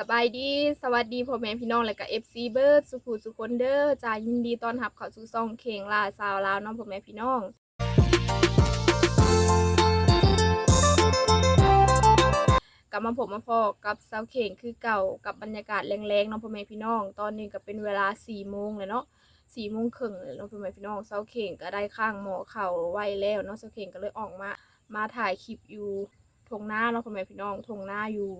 สบายดี สวัสดีพ่อแม่พี่น้องและก็ FC เบิร์ดสุขุสุคนเด้อจ้ายินดีต้อนรับเข้าสู่ซองเข่งลาสาวลาวเน้องพ่อแม่พี่น้องกลับมาผมมาพอกับสาวเข่งคือเก่ากับบรรยากาศแรงๆเน้องพ่อแม่พี่น้อง ตอนนี้ก็เป็นเวลา4โมงเลยเนาะ4โมงครึ่งเลยน้องพ่อแม่พี่น้องสาวเข่งก็ได้ข้างหมอเข่าไว้แล้วเนาะสาวเข่งก็เลยออกมา มาถ่ายคลิปอยู่ ทงหน้าเนาะพ่อแม่พี่น้องทงหน้าอยู่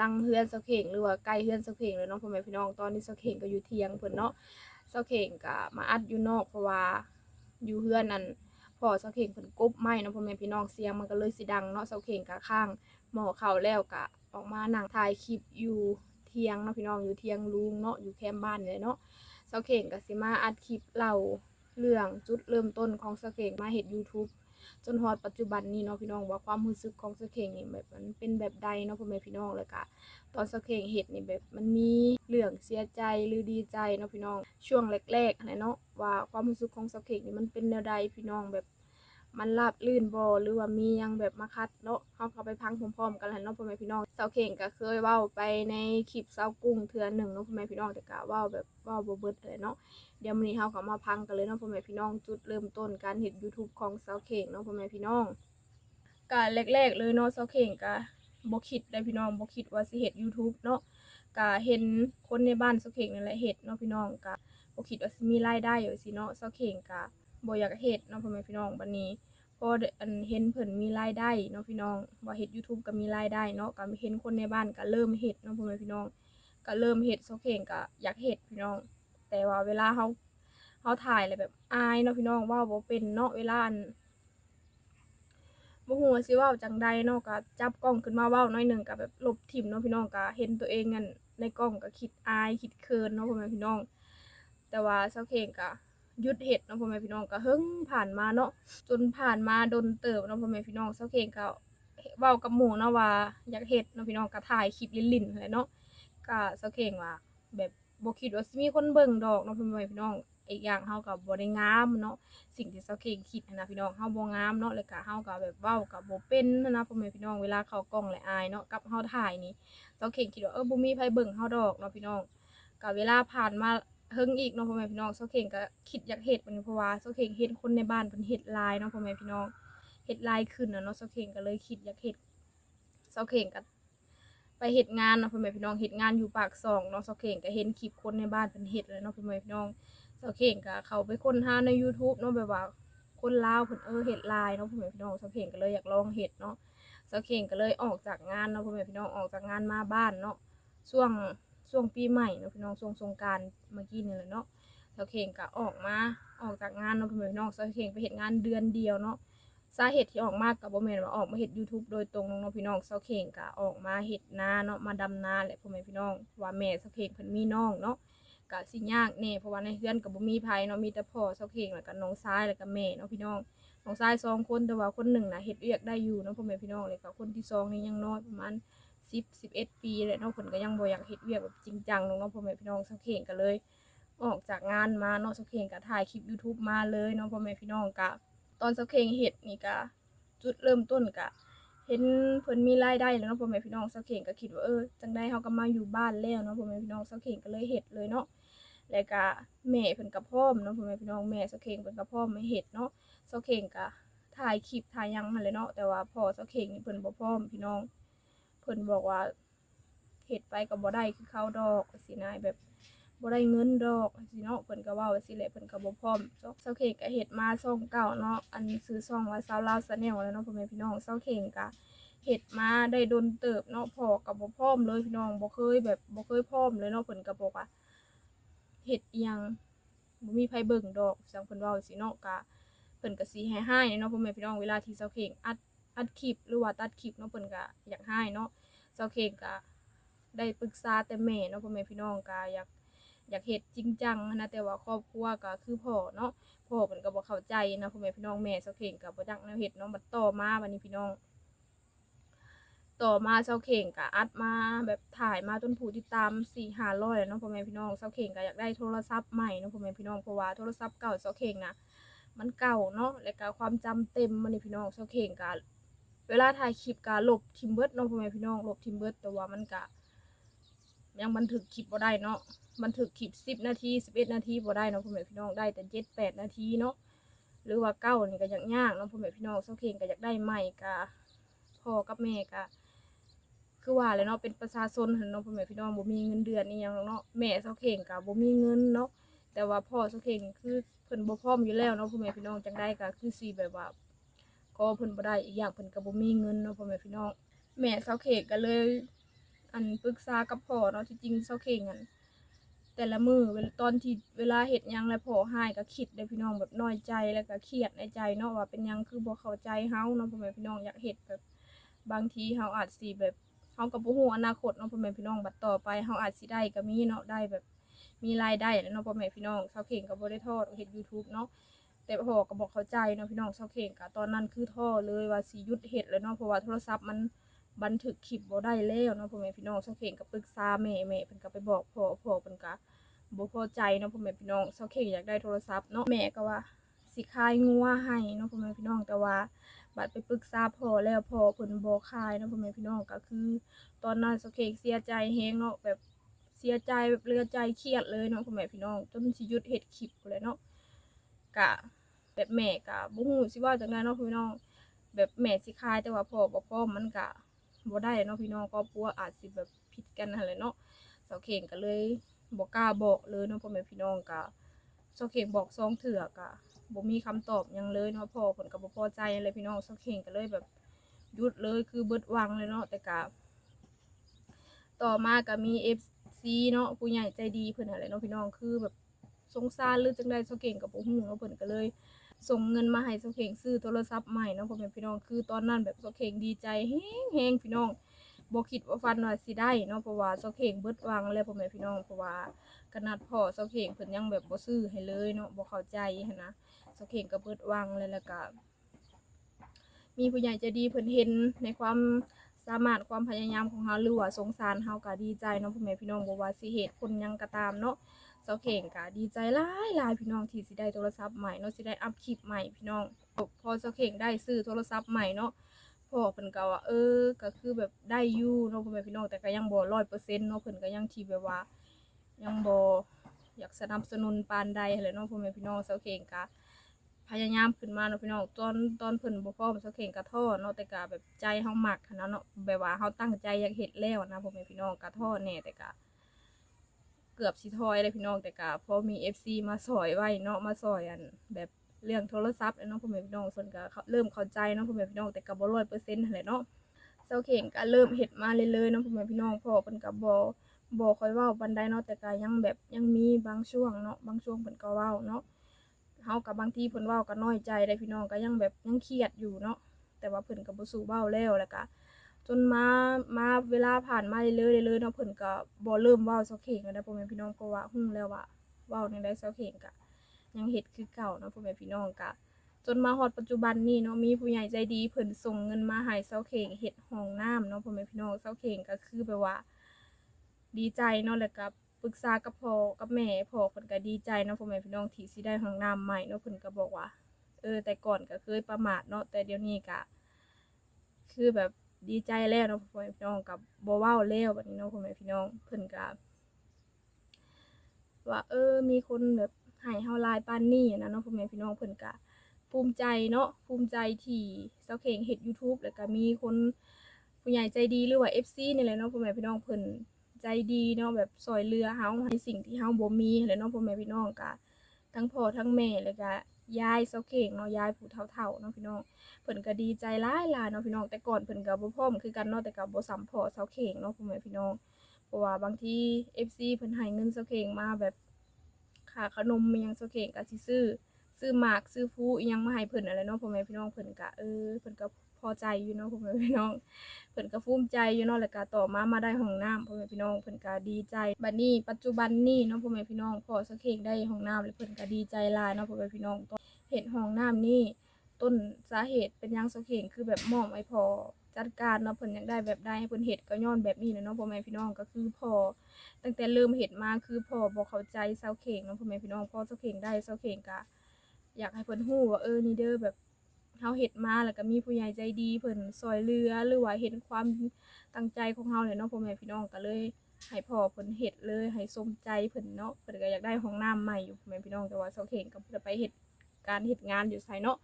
ลังเฮือนเสาเข่งหรือว่าใกล้เฮือนเสาเข่งเลยเนาะพ่อแม่พี่น้องตอนนี้เสาเข่งก็อยู่เทียงเพิ่นเนาะเสาเข่งก็มาอัดอยู่นอกเพราะว่าอยู่เฮือนนั่นพอเสาเข่งเพิ่นกบไม้เนาะพ่อแม่พี่น้องเสียงมันก็เลยสิดังเนาะเสาเข่งก็ข้างหมอเข้าแล้วก็ออกมานั่งถ่ายคลิปอยู่เทียงเนาะพี่น้องอยู่เทียงลุงเนาะอยู่แคมป์บ้านเลยเนาะเสาเข่งก็สิมาอัดคลิปเล่าเรื่องจุดเริ่มต้นของเสาเข่งมาเฮ็ด YouTube จนฮอดปัจจุบันนี้เนาะพี่น้องว่าความรู้สึกของสเข่งนี่แบบมันเป็นแบบใดเนาะพ่อแม่พี่น้องเลยค่ะตอนสักเข่งเห็ดนี่แบบมันมีเรื่องเสียใจหรือดีใจเนาะพี่น้องช่วงแรกๆนะเนาะว่าความรู้สึกของสักเข่งนี่มันเป็นแนวใดพี่น้องแบบ มันราบลื่นบ่หรือว่ามียังแบบมาคัดเนาะเฮาเขาไปพังพร้อมๆกันแหละเนาะพ่อแม่พี่น้องเสาเข่งก็เคยเว้าไปในคลิปเสากุ้งเทื่อหนึ่งเนาะพ่อแม่พี่น้องแต่ก็เว้าแบบเว้าบ่เบิดเลยเนาะเดี๋ยวมื้อนี้เฮาก็มาพังกันเลยเนาะพ่อแม่พี่น้องจุดเริ่มต้นการเฮ็ด YouTube ของเสาเข่งเนาะพ่อแม่พี่น้องก็แรกๆเลยเนาะเสาเข่งก็บ่คิดได้พี่น้องบ่คิดว่าสิเฮ็ด YouTube เนาะก็เห็นคนในบ้านเซาเข่งนั่นแหละเฮ็ดเนาะพี่น้องก็บ่คิดว่าสิมีรายได้อยู่สิเนาะเซาเข่งก็ บ่อยากเฮ็ดเนาะพ่อแม่พี่น้องบัดนี้พอได้อันเห็นเพิ่นมีรายได้เนาะพี่น้องว่าเฮ็ด YouTube ก็มีรายได้เนาะก็เห็นคนในบ้านก็เริ่มเฮ็ดเนาะพ่อแม่พี่น้อง ก็เริ่มเฮ็ดเซเข่งก็อยากเฮ็ดพี่น้อง แต่ว่าเวลาเฮาเฮาถ่ายแล้วแบบอายเนาะพี่น้องว้าบ่เป็นเนาะเวลาอันบ่ฮู้ว่าสิเว้าจังใดเนาะก็จับกล้องขึ้นมาเว้าน่อยหนึงก็แบบลบทิ่มเนาะพี่น้องก็เห็นตัวเองนั่นในกล้องก็คิดอายคิดเขินเนาะพ่อแม่พี่น้อง แต่ว่าเซาเข่งก็ ยุดเฮ็ดเนาะพ่อแม่พี่น้องก็เฮิงผ่านมาเนาะจนผ่านมาดนเติบเนาะพ่อแม่พี่น้องเซาเข่งก็เว้ากับหมู่เนาะว่าอยากเฮ็ดเนาะพี่น้องก็ถ่ายคลิปลิ้นๆนั่นแหละเนาะก็เซาเข่งว่าแบบบ่คิดว่าสิมีคนเบิ่งดอกเนาะพ่อแม่พี่น้องอีกอย่างเฮาก็บ่ได้งามเนาะสิ่งที่เซาเข่งคิดนะพี่น้องเฮาบ่งามเนาะแล้วก็เฮาก็แบบเว้าก็บ่เป็นหั้นะพ่อแม่พี่น้องเวลาเข้ากล้องและอายเนาะกับเฮาถ่ายนี่เซาเข่งคิดว่าเออบ่มีไผเบิ่งเฮาดอกเนาะพี่น้องก็เวลาผ่านมา เฮิงอีกเนาะพ่อแม่พี่น้องเซาเข่งก็คิดอยากเฮ็ดบันเพราะว่าเซาเข่งเห็นคนในบ้านเพิ่นเฮ็ดลายเนาะพ่อแม่พี่น้องเฮ็ดลายขึ้นน่ะเนาะเซาเข่งก็เลยคิดอยากเฮ็ดเซาเข่งก็ไปเฮ็ดงานเนาะพ่อแม่พี่น้องเฮ็ดงานอยู่ปากช่องเนาะเซาเข่งก็เห็นคลิปคนในบ้านเพิ่นเฮ็ดเลยเนาะพ่อแม่พี่น้องเสาเข่งก็เขาไปค้นหาใน YouTube เนาะแบบว่าคนลาวเพิ่นเออเฮ็ดลายเนาะพ่อแม่พี่น้องเสาเข่งก็เลยอยากลองเฮ็ดเนาะเสาเข่งก็เลยออกจากงานเนาะพ่อแม่พี่น้องออกจากงานมาบ้านเนาะช่วง ช่วงปีใหม่เนาะพี่น้องช่วงสงกานต์เมื่อกี้นี่แหละเนาะเสาเข่งก็ออกมาออกจากงานเนาะพ่อแม่พี่น้องเสาเข่งไปเฮ็ดงานเดือนเดียวเนาะสาเหตุที่ออกมาก็บ่แม่นว่าออกมาเฮ็ด YouTube โดยตรงเนาะพี่น้องเสาเข่งก็ออกมาเฮ็ดนาเนาะมาดำนาแหละพ่อแม่พี่น้องว่าแม่เสาเข่งเพิ่นมีน้องเนาะก็สิยากแน่เพราะว่าในเฮือนก็บ่มีไผเนาะมีแต่พ่อเซาเข่งแล้วก็น้องชายแล้วก็แม่เนาะพี่น้องน้องชายสองคนแต่ว่าคนหนึ่งน่ะเฮ็ดเวียกได้อยู่เนาะพ่อแม่พี่น้องแล้วก็คนที่สองนี่ยังน้อยประมาณ 10 11ปีแหละเนาะเพิ่นก็ยังบ่อยากเฮ็ดเวียกแบบจริงจังเนาะพ่อแม่พี่น้องเซาเข่งก็เลย ออกจากงานมาเนาะเซาเข่งก็ถ่ายคลิป YouTube มาเลยเนาะพ่อแม่พี่น้องก็ตอนเซาเข่งเฮ็ดนี่ก็จุดเริ่มต้นก็เห็นเพิ่นมีรายได้แล้วเนาะพ่อแม่พี่น้องเซาเข่งก็คิดว่าเออจังได๋เฮาก็มาอยู่บ้านแล้วเนาะพ่อแม่พี่น้องเซาเข่งก็เลยเฮ็ดเลยเนาะแล้วก็แม่เพิ่นก็พร้อมเนาะพ่อแม่พี่น้องแม่เสาเข่งเพิ่นก็พร้อมมาเฮ็ดเนาะเสาเข่งก็ถ่ายคลิปถ่ายยังหั่นแหละเนาะแต่ว่าพ่อเสาเข่งนี่เพิ่นบ่พร้อมพี่น้อง พิ่นบอกว่าเฮ็ดไปก็บ่ได้คือเขาดอกสินะแบบบ่ได้เงินดอกสิเนาะเพิ่นก็เว้าสิแหละเพิ่นก็บ่พร้อมเสาเข่งก็เฮ็ดมาช่องเก่าเนาะอันซื้อช่องว่าสาวลาวชาแนลแล้วเนาะพ่อแม่พี่น้องเสาเข่งก็เฮ็ดมาได้ดนเติบเนาะพ่อก็บ่พร้อมเลยพี่น้องบ่เคยแบบบ่เคยพร้อมเลยเนาะเพิ่นก็บอกว่าเฮ็ดอิหยังบ่มีไผเบิ่งดอกจังเพิ่นเว้าสิเนาะก็เพิ่นก็สิให้ให้เนาะพ่อแม่พี่น้องเวลาที่เซาเข่งอัด อัดคลิปหรือว่าตัดคลิปเนาะเพิ่นก็อยากให้เนาะเซาเข่งก็ได้ปรึกษาแต่แม่เนาะพ่อแม่พี่น้องก็อยากอยากเฮ็ดจริงจังนะแต่ว่าครอบครัวก็คือพ่อเนาะพ่อเพิ่นก็บ่เข้าใจนะพ่อแม่พี่น้องแม่เซาเข่งก็บ่จักแนวเฮ็ดเนาะบัดต่อมาบัดนี้พี่น้องต่อมาเซาเข่งก็อัดมาแบบถ่ายมาจนผู้ติดตาม4 500แล้วเนาะพ่อแม่พี่น้องเซาเข่งก็อยากได้โทรศัพท์ใหม่เนาะพ่อแม่พี่น้องเพราะว่าโทรศัพท์เก่าเซาเข่งนะมันเก่าเนาะแล้วก็ความจำเต็มมันนี่พี่น้องเซาเข่งก็ เวลาถ่ายคลิปก็ลบทิมเบิดเนาะพ่อแม่พี่น้องลบทิมเบิร์ดแต่ว่ามันก็ยังบันทึกคลิปบ่ได้เนาะบันทึกคลิป10นาที11นาทีบ่ได้เนาะพ่อแม่พี่น้องได้แต่7 8นาทีเนาะหรือว่าเก้านี่ก็ยากยากเนาะพ่อแม่พี่น้องเซาเข่งก็อยากได้ใหม่ก็พ่อกับแม่ก็คือว่าเลยเนาะเป็นประชาชนหั่นเนาะพ่อแม่พี่น้องบ่มีเงินเดือนนี่ยังเนาะแม่เซาเข่งก็บ่มีเงินเนาะแต่ว่าพ่อเซาเข่งคือเพิ่นบ่พร้อมอยู่แล้วเนาะพ่อแม่พี่น้องจังได้ก็คือสิแบบว่า ก็เพิ่นบ่ได้อีกอย่างเพิ่นก็บ่มีเงินเนาะพ่อแม่พี่น้องแม่เซาเค้กก็เลย อันปรึกษากับพ่อเนาะที่จริงเซาเค้กอันแต่ละมือเวลาตอนที่เวลาเฮ็ดหยังแล้วพ่อหายก็คิดเด้พี่น้องแบบน้อยใจแล้วก็เครียดในใจเนาะว่าเป็นหยังคือบ่เข้าใจเฮาเนาะพ่อแม่พี่น้องอยากเฮ็ดแบบบางทีเฮาอาจสิแบบเฮาก็บ่ฮู้อนาคตเนาะพ่อแม่พี่น้องบัดต่อไปเฮาอาจสิได้ก็มีเนาะได้แบบมีรายได้เนาะพ่อแม่พี่น้องเซาเค้กก็บ่ได้ทอดเฮ็ด YouTube เนาะ แต่พ่อก็บอกเข้าใจเนาะพี่น้องเซาเข่งกะตอนนั้นคือท่อเลยว่าสิยุดเฮ็ดแล้วเนาะเพราะว่าโทรศัพท์มันบันทึกคลิปบ่ได้แล้วเนาะพ่อแม่พี่น้องเซาเข่งก็ปรึกษาแม่แม่เพิ่นก็ไปบอกพ่อพ่อเพิ่นก็บ่พอใจเนาะพ่อแม่พี่น้องเซาเข่งอยากได้โทรศัพท์เนาะแม่ก็ว่าสิขายงัวให้เนาะพ่อแม่พี่น้องแต่ว่าบัดไปปรึกษาพ่อแล้วพ่อเพิ่นบ่ขายเนาะพ่อแม่พี่น้องก็คือ ตอนนั้นเซาเข่งเสียใจแฮงเนาะแบบเสียใจแบบเลือใจเครียดเลยเนาะพ่อแม่พี่น้องจนสิหยุดเฮ็ดคลิปพู้นแหละเนาะกะ แบบแม่กะบ่ฮู้สิว่าจังไดเนาะพี่น้อง แบบแม่สิคายแต่ว่าพ่อบ่พร้อมันกะบ่ได้เนาะพี่น้องครอบครัวอาจสิแบบผิดกันนั่นแหละเนาะเสาเข่งก็เลยบ่กล้าบอกเลยเนาะพ่อแม่พี่น้องกะเสาเข่งบอกสองเถื่อกะบ่มีคำตอบหยังเลยเนาะพ่อเพิ่นก็บ่พอใจเลยพี่น้องเสาเข่งก็เลยแบบหยุดเลยคือเบิดวังเลยเนาะแต่กะต่อมาก็มี FC เนาะผู้ใหญ่ใจดีเพิ่นนั่นแหละเนาะพี่น้องคือแบบสงสารหรือจังไดเสาเข่งก็บ่ฮู้เนาะเพิ่นก็เลย ส่งเงินมาให้สเข่งซื้อโทรศัพท์ใหม่เนาะพ่อแม่พี่น้องคือตอนนั้นแบบสเข่งดีใจแฮงๆพี่น้องบ่คิดว่าฟันว่าสิได้เนาะเพราะว่าสเข่งเบิดวังแล้วพ่อแม่พี่น้องเพราะว่าขนาดพ่อสเข่งเพิ่นยังแบบบ่ซื้อให้เลยเนาะบ่เข้าใจนะสเข่งก็เบิดวังแล้วแล้วก็มีผู้ใหญ่ใจดีเพิ่นเห็นในความสามารถความพยายามของเฮาหรือว่าสงสารเฮาก็ดีใจเนาะพ่อแม่พี่น้องบ่ว่าสิเหตุผลหยังก็ตามเนาะ เสาเข่งก็ดีใจหลายหลายพี่น้องที่สิได้โทรศัพท์ใหม่เนาะสิได้อัพคลิปใหม่พี่น้องพอเสาเข่งได้ซื้อโทรศัพท์ใหม่เนาะพ่อเพิ่นก็ว่าเออก็คือแบบได้อยู่เนาะพ่อแม่พี่น้องแต่ก็ยังบ่100%เปอร์เซ็นต์เนาะเพิ่นก็ยังที่แบบว่า ยังบ่อยากสนับสนุนปานใดหั้นแหละเนาะพ่อแม่พี่น้องเสาเข่งก็พยายามขึ้นมาเนาะพี่น้องตอนตอนเพิ่นบ่พร้อมเสาเข่งก็ท้อเนาะแต่ก็แบบใจเฮามักนะเนาะแบบว่าเฮาตั้งใจอยากเฮ็ดแล้วนะพ่อแม่พี่น้องก็ท้อแน่แต่ก็ เกือบสิทอยเลยพี่น้องแต่กะพอมี FC มาสอยไว้เนาะมาสอยอัน แบบเรื่องโทรศัพท์เนาะพ่อแม่พี่น้องส่วนก็เริ่มเข้าใจเนาะพ่อแม่พี่น้องแต่ก็บ่ร้อยเปอร์เซ็นต์นั่นแหละเนาะเซาเข่งก็เริ่มเฮ็ดมาเรื่อยๆเนาะพ่อแม่พี่น้องพ่อเพิ่นก็บ่บ่ค่อยเว้าปานใดเนาะแต่ก็ยังแบบยังมีบางช่วงเนาะบางช่วงเพิ่นก็เว้าเนาะเฮาก็บางทีเพิ่นเว้าก็น้อยใจได้พี่น้องก็ยังแบบยังเครียดอยู่เนาะแต่ว่าเพิ่นก็บ่สู้เว้าแล้วแล้วก็ จนมามาเวลาผ่านมาเรื่อยๆเรื่อยๆเนาะเพิ่นก็บ่เริ่มเว้าเซาเข่งแล้วนะพ่อแม่พี่น้องเพราะว่าฮู้แล้วว่าเว้าในได้เซาเข่งก็ยังเฮ็ดคือเก่าเนาะพ่อแม่พี่น้องก็จนมาฮอดปัจจุบันนี้เนาะมีผู้ใหญ่ใจดีเพิ่นส่งเงินมาให้เซาเข่งเฮ็ดห้องน้ำเนาะพ่อแม่พี่น้องเซาเข่งก็คือแบบว่า ดีใจเนาะแล้วก็ปรึกษากับพ่อกับแม่พ่อเพิ่นก็ดีใจเนาะพ่อแม่พี่น้องที่สิได้ห้องน้ำใหม่เนาะเพิ่นก็บอกว่า เออ แต่ก่อนก็เคยประมาทเนาะแต่เดี๋ยวนี้ก็คือแบบ ดีใจแล้วเนาะพ่อแม่พี่น้องกับบ่เว้าแล้วบัดนี้เนาะพ่อแม่พี่น้องเพิ่นก็ว่าเออมีคนแบบให้เฮาลายปานนี้นะเนาะพ่อแม่พี่น้องเพิ่นก็ภูมิใจเนาะภูมิใจที่เซาเข่งเฮ็ด YouTube แล้วก็มีคนผู้ใหญ่ใจดีหรือว่า FC นี่แหละเนาะพ่อแม่พี่น้องเพิ่นใจดีเนาะแบบช่วยเหลือเฮาในสิ่งที่เฮาบ่มีแหละเนาะพ่อแม่พี่น้องก็ทั้งพ่อทั้งแม่แล้วก็ ยายเซาเข่งเนาะยายผู้เฒ่าๆเนาะพี่น้องเพิ่นก็ดีใจหลายหลายเนาะพี่น้องแต่ก่อนเพิ่นก็บ่พร้อมคือกันเนาะแต่ก็บ่ซ้ำพอเซาเข่งเนาะพ่อแม่พี่น้องเพราะว่าบางที FC เพิ่นให้เงินเซาเข่งมาแบบค่าขนมอิหยังเซาเข่งก็สิซื้อซื้อหมากซื้อฟูอิหยังมาให้เพิ่นอะไรเนาะพ่อแม่พี่น้องเพิ่นก็เออเพิ่นก็พอใจอยู่เนาะพ่อแม่พี่น้องเพิ่นก็ภูมิใจอยู่เนาะแล้วก็ต่อมามาได้ห้องน้ำพ่อแม่พี่น้องเพิ่นก็ดีใจบัดนี้ปัจจุบันนี้เนาะพ่อแม่พี่น้องพอเซาเข่งได้ห้องน้ำแล้วเพิ่นก็ดีใจหลายเนาะพ่อแม่พี่น้อง เฮ็ดห้องน้ำนี่ต้นสาเหตุเป็นยังเสาเข่งคือแบบมอบให้พอจัดการเนาะเพิ่นอยากได้แบบใดให้เพิ่นเฮ็ดก็ย้อนแบบนี้แหละเนาะพ่อแม่พี่น้องก็คือพอตั้งแต่เริ่มเฮ็ดมาคือพอบ่เข้าใจเสาเข่งเนาะพ่อแม่พี่น้องพอเสาเข่งได้เสาเข่งก็อยากให้เพิ่นฮู้ว่าเออนี่เด้อแบบเฮาเฮ็ดมาแล้วก็มีผู้ใหญ่ใจดีเพิ่นช่วยเหลือหรือว่าเห็นความตั้งใจของเฮาเนี่ยเนาะพ่อแม่พี่น้องก็เลยให้พ่อเพิ่นเฮ็ดเลยให้สมใจเพิ่นเนาะเพิ่นก็อยากได้ห้องน้ำใหม่อยู่พ่อแม่พี่น้องแต่ว่าเซาเข่งก็บ่ได้ไปเฮ็ด การเฮ็ดงานอยู่ไสเนาะ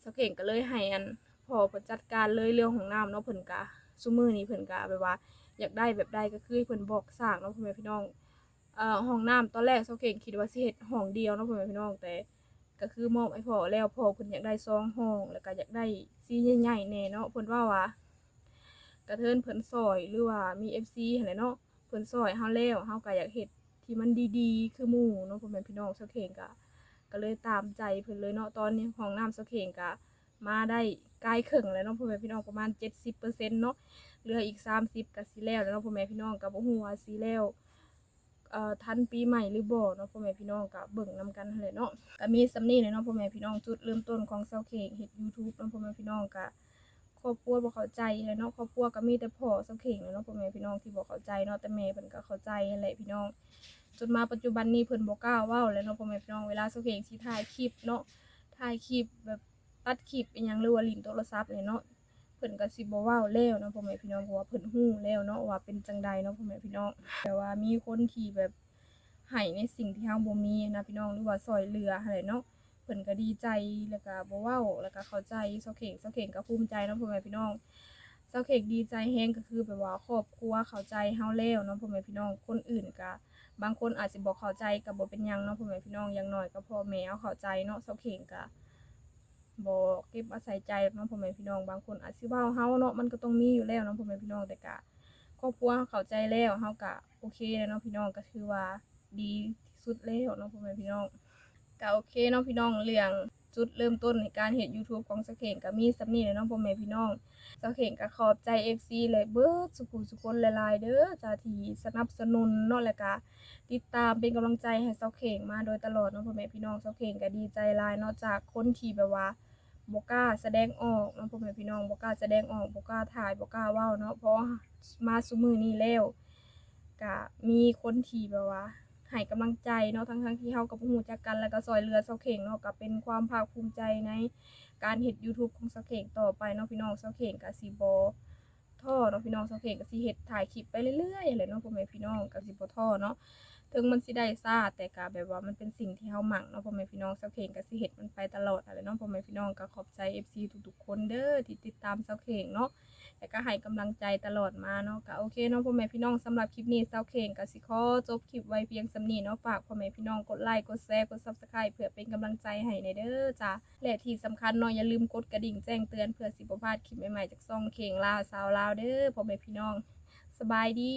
เซาเข่งก็เลยให้อันพอเพิ่นจัดการเลยเรื่องห้องน้ำเนาะเพิ่นก็ซุมื้อนี้เพิ่นก็แบบว่า อยากได้แบบใดก็คือให้เพิ่นบอกสร้างเนาะพ่อแม่พี่น้องเอ่อห้องน้ำตอนแรกเซาเข่งคิดว่าสิเฮ็ดห้องเดียวเนาะพ่อแม่พี่น้องแต่ก็คือมอบให้พ่อแล้วพ่อเพิ่นอยากได้ซองห้องแล้วก็อยากได้ซีใหญ่ๆแน่เนาะเพิ่นว่าว่ากระเทินเพิ่นซอยหรือว่ามี FC หั่นแหละเนาะเพิ่นซอยเฮาแล้วเฮาก็อยากเฮ็ดที่มันดีๆ คือหมู่เนาะพ่อแม่พี่น้องสักเข่งก็ ก็เลยตามใจเพิ่นเลยเนาะตอนนี้ของน้ำสักเข่งกะมาได้ใกล้ครึ่งแล้วเนาะพ่อแม่พี่น้องประมาณ 70%เนาะเหลืออีก 30ก็สิแล้วแล้วเนาะพ่อแม่พี่น้องก็บ่ฮู้ว่าสิแล้วเอ่อทันปีใหม่หรือบ่เนาะพ่อแม่พี่น้องก็เบิ่งนํกันแหละเนาะก็มีสำนี้เลยเนาะพ่อแม่พี่น้องจุดเริ่มต้นของเซาเค้กเฮ็ด YouTube เนาะพ่อแม่พี่น้องก็ ครอบครัวบ่เข้าใจแหละเนาะครอบครัวก็มีแต่พ่อเซาเค้กเนาะพ่อแม่พี่น้องที่บ่เข้าใจเนาะแต่แม่เพิ่นก็เข้าใจนั่นแหละพี่น้อง จนมาปัจจุบันนี้เพิ่นบ่กล้าเว้าแล้วเนาะพ่อแม่พี่น้องเวลาเซาเค้กสิถ่ายคลิปเนาะถ่ายคลิปแบบตัดคลิปอีหยังหรือว่าลิ้นโทรศัพท์เนี่ยเนาะเพิ่นก็สิบ่เว้าแล้วเนาะพ่อแม่พี่น้องเพราะว่าเพิ่นฮู้แล้วเนาะว่าเป็นจังใดเนาะพ่อแม่พี่น้อง แต่ว่ามีคนที่แบบให้ในสิ่งที่เฮาบ่มีนะพี่น้องหรือว่าซอยเหลือหั่นแหละเนาะ พิ่นก็ดีใจแล้วก็บ่เว้าแล้วก็เข้าใจเซาเข่งเซาเข่งก็ภูมิใจเนาะพ่อแม่พี่น้องเซาเข่งดีใจแฮงก็คือแบบว่าครอบครัวเข้าใจเฮาแล้วเนาะพ่อแม่พี่น้องคนอื่นก็บางคนอาจสิบ่เข้าใจก็บ่เป็นหยังเนาะพ่อแม่พี่น้องอย่างน้อยก็พ่อแม่เฮาเข้าใจเนาะเซาเข่งก็บ่เก็บมาใส่ใจเนาะพ่อแม่พี่น้องบางคนอาจสิเว้าเฮาเนาะมันก็ต้องมีอยู่แล้วเนาะพ่อแม่พี่น้องแต่ก็ครอบครัวเข้าใจแล้วเฮาก็โอเคแล้วเนาะพี่น้องก็ถือว่าดีที่สุดแล้วเนาะพ่อแม่พี่น้อง ก็โอเคเนาะพี่น้องเรื่องจุดเริ่มต้นในการเฮ็ด YouTube ของสเข่งก็มีสำนี้และเนาะพ่อแม่พี่น้องสเข่งก็ขอบใจ FC เลยเบิร์ดสุขุสุคนหลายๆเด้อจ้าทีสนับสนุนเนาะแล้วก็ติดตามเป็นกำลังใจให้เซาเข่งมาโดยตลอดเนาะพ่อแม่พี่น้องเซาเข่งก็ดีใจลายเนาะจากคนที่แบบว่าบกล้าแสดงออกเนาะพ่อแม่พี่น้องบกล้าแสดงออกบกล้าถ่ายบกล้าเว้าเนาะเพราะมาซุมือนี้แล้วก็มีคนที่แบบว่า ให้กำลังใจเนาะทั้งทั้งที่เฮากับฮู้จักกันแล้วก็ซอยเรือเซาเข่งเนาะก็เป็นความภาคภูมิใจในการเฮ็ด YouTube ของเซาเข่งต่อไปเนาะพี่น้องเซาเข่งก็สิบ่ท้อเนาะพี่น้องเซาเข่งก็สิเฮ็ดถ่ายคลิปไปเรื่อยๆแหละเนาะพ่อแม่พี่น้องก็สิบ่ท้อเนาะถึงมันสิได้ซ่าแต่ก็แบบว่ามันเป็นสิ่งที่เฮาหมักเนาะพ่อแม่พี่น้องเซาเข่งก็สิเฮ็ดมันไปตลอดอะไรเนาะพ่อแม่พี่น้องก็ขอบใจ FC ทุกๆคนเด้อที่ติดตามเซาเข่งเนาะ แล้วก็ให้กำลังใจตลอดมาเนาะก็โอเคเนาะพ่อแม่พี่น้องสำหรับคลิปนี้เซาเข่งกับสิขอจบคลิปไว้เพียงสำนี้เนาะฝากพ่อแม่พี่น้องกดไลค์กดแชร์กดซับสไครป์เพื่อเป็นกำลังใจให้ในเด้อจ้าและที่สำคัญเนาะอย่าลืมกดกระดิ่งแจ้งเตือนเพื่อสิบพลาดคลิปใหม่ๆจากซ่องเข่งลาวสาวลาวเด้อพ่อแม่พี่น้องสบายดี